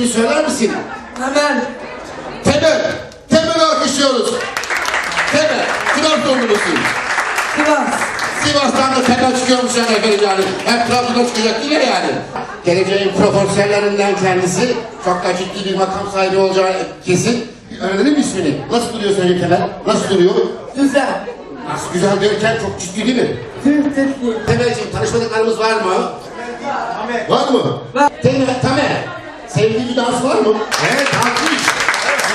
ismini söyler misin? Hemen. Temel. Temel'i alkışlıyoruz. Temel. Trabzonlu musun? Sivas. Sivas'tan da Temel çıkıyormuş yani efendim yani. Hep Trabzon'da çıkacak değil mi yani? Geleceğin profesörlerinden kendisi. Çok da ciddi bir makam sahibi olacağı kesin. Öğrenelim mi ismini? Nasıl duruyor söyleyeyim Temel? Nasıl duruyor? Güzel. Nasıl güzel derken çok ciddi değil mi? Temelciğim tanışmadıklarımız var mı? Var mı? Var. Temel, Temel. Sevdiği bir dans var mı? Evet, alkış.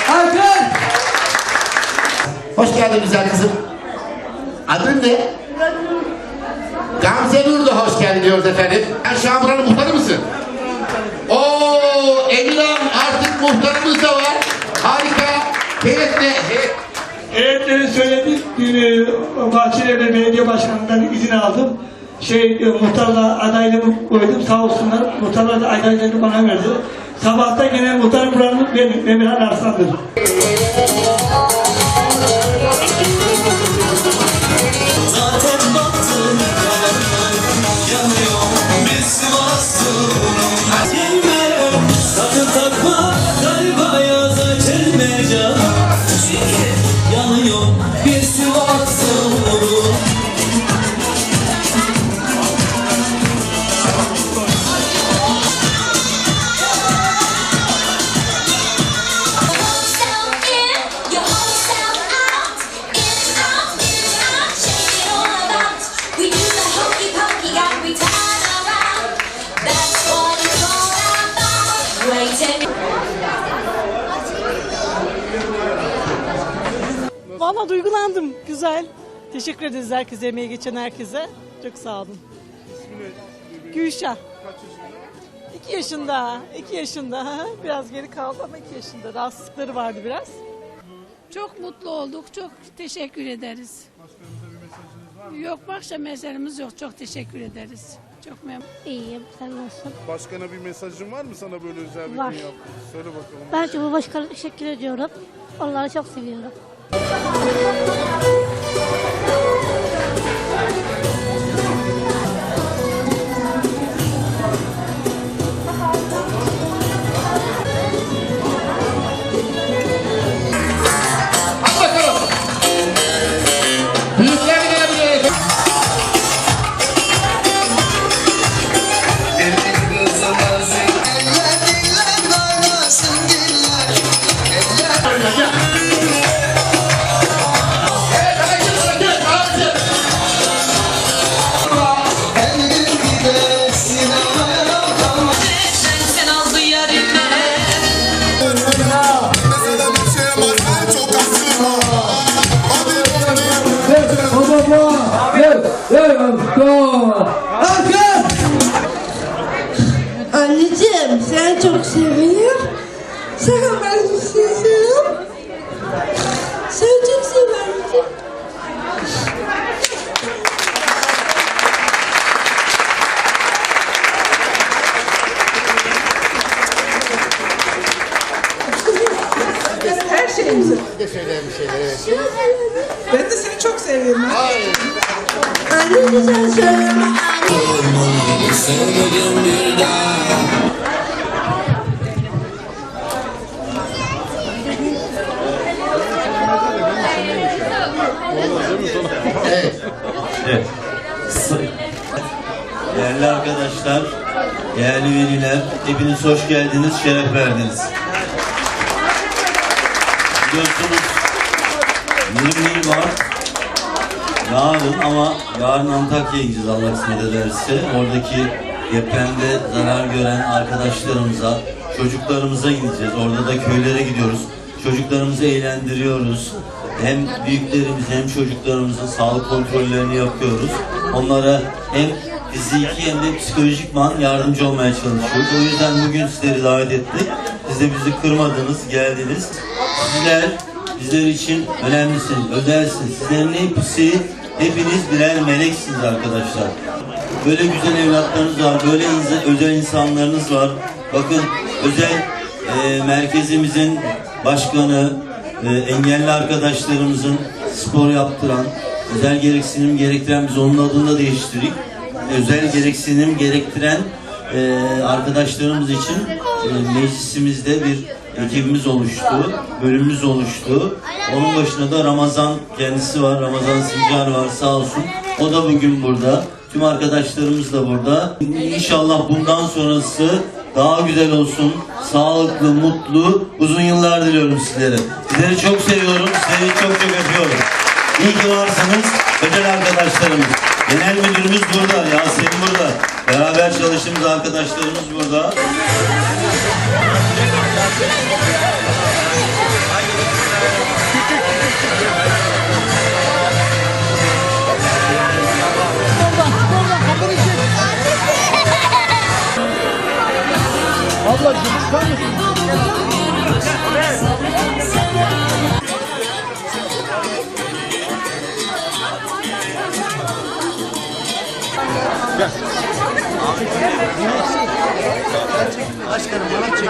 Hakan. Hoş geldin güzel kızım. Adın ne? Gamze Nur da hoş geldin diyoruz efendim. Sen şu an buranın muhtarı mısın? Oo, Emirhan artık muhtarımız da var. Harika. Evet ne? Evet. Evet söyledik. Dün Bahçelievler Belediye Başkanı'ndan izin aldım. Şey e, muhtarla adaylığımı koydum sağ olsunlar. Muhtarlar da adaylarını bana verdi. Sabahta gene muhtar buranın benim, Emirhan Arslan'dır. Sakın takma galiba yaza çelmeyeceğim Çünkü Valla duygulandım. Güzel. Teşekkür ederiz herkese, emeği geçen herkese. Çok sağ olun. Gülşah. İki yaşında. iki yaşında. Biraz geri kaldı ama iki yaşında. Rahatsızlıkları vardı biraz. Çok mutlu olduk. Çok teşekkür ederiz. Yok başka mesajımız yok. Çok teşekkür ederiz. Çok memnun. İyiyim, sen nasılsın? Başkana bir mesajın var mı sana böyle özel bir Var. gün yaptı? Söyle bakalım. Ben Cumhurbaşkanı'na teşekkür ediyorum. Onları çok seviyorum. 你怎么了你怎 Hakan. Anneciğim sen çok seviyorum. Sen ben de seni seviyorum. Sen çok seviyorum. Her şeyimizi. Bir de söyleyen bir şeyler. Evet. Ben de seni çok seviyorum. Hayır. Söyleme. Sevmedim bir daha Evet. Değerli arkadaşlar, değerli veliler, hepiniz hoş geldiniz, şeref verdiniz. Biliyorsunuz 20 Mart yarın ama yarın Antakya'ya gideceğiz Allah kısmet ederse. Oradaki depremde zarar gören arkadaşlarımıza, çocuklarımıza gideceğiz. Orada da köylere gidiyoruz. Çocuklarımızı eğlendiriyoruz. Hem büyüklerimizi hem çocuklarımızın sağlık kontrollerini yapıyoruz. Onlara hem fiziki hem de psikolojikman yardımcı olmaya çalışıyoruz. O yüzden bugün sizleri davet ettik. Siz de bizi kırmadınız, geldiniz. Sizler bizler için önemlisiniz, özelsiniz. Sizlerin hepsi, hepiniz birer meleksiniz arkadaşlar. Böyle güzel evlatlarınız var, böyle özel insanlarınız var. Bakın özel e, merkezimizin başkanı, e, engelli arkadaşlarımızın spor yaptıran, özel gereksinim gerektiren biz onun adını da değiştirdik. Özel gereksinim gerektiren e, arkadaşlarımız için e, meclisimizde bir ekibimiz oluştu, bölümümüz oluştu. Onun başında da Ramazan kendisi var, Ramazan Sincar var sağ olsun. O da bugün burada. Tüm arkadaşlarımız da burada. İnşallah bundan sonrası daha güzel olsun. Sağlıklı, mutlu, uzun yıllar diliyorum sizlere. Sizleri çok seviyorum, sizleri çok çok öpüyorum. İyi ki varsınız, özel arkadaşlarımız. Genel müdürümüz burada, Yasemin burada. Beraber çalıştığımız arkadaşlarımız burada. Ablacığım çıkar mısın? Gel. Başkanım bana çek.